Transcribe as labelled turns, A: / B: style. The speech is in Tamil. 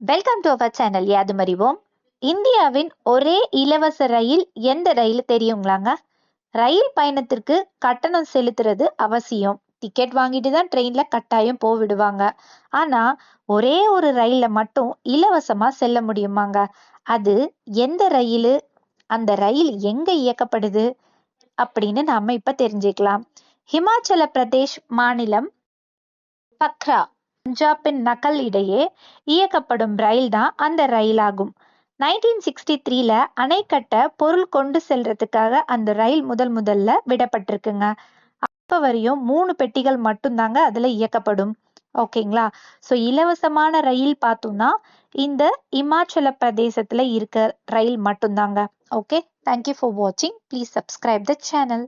A: வெல்கம் டு அவர் சேனல் யாதும் அறிவோம் இந்தியாவின் ஒரே இலவச ரயில் எந்த ரயில் தெரியுங்களாங்க? ரயில் பயணத்திற்கு கட்டணம் செலுத்துறது அவசியம். டிக்கெட் வாங்கிட்டு தான் ட்ரெயின்ல கட்டாயம் போவிடுவாங்க. ஆனா ஒரே ஒரு ரயில்ல மட்டும் இலவசமா செல்ல முடியுமாங்க? அது எந்த ரயில்? அந்த ரயில் எங்க இயக்கப்படுது? அப்படின்னு நாம இப்ப தெரிஞ்சுக்கலாம். ஹிமாச்சல பிரதேஷ் மாநிலம் பக்ரா. பஞ்சாபின் நகல் இடையே இயக்கப்படும் ரயில் தான் அந்த ரயில் ஆகும் நைன்டீன் சிக்ஸ்டி த்ரீல அணை கட்ட பொருள் கொண்டு செல்றதுக்காக அந்த ரயில் முதல் முதல்ல விடப்பட்டிருக்குங்க. அப்ப வரையும் மூணு பெட்டிகள் மட்டும்தாங்க அதுல இயக்கப்படும். ஓகேங்களா? ஸோ இலவசமான ரயில் பார்த்தோம்னா இந்த இமாச்சல பிரதேசத்துல இருக்க ரயில் மட்டும்தாங்க. ஓகே தேங்க்யூ ஃபார் வாட்சிங் ப்ளீஸ் சப்ஸ்கிரைப் த சேனல்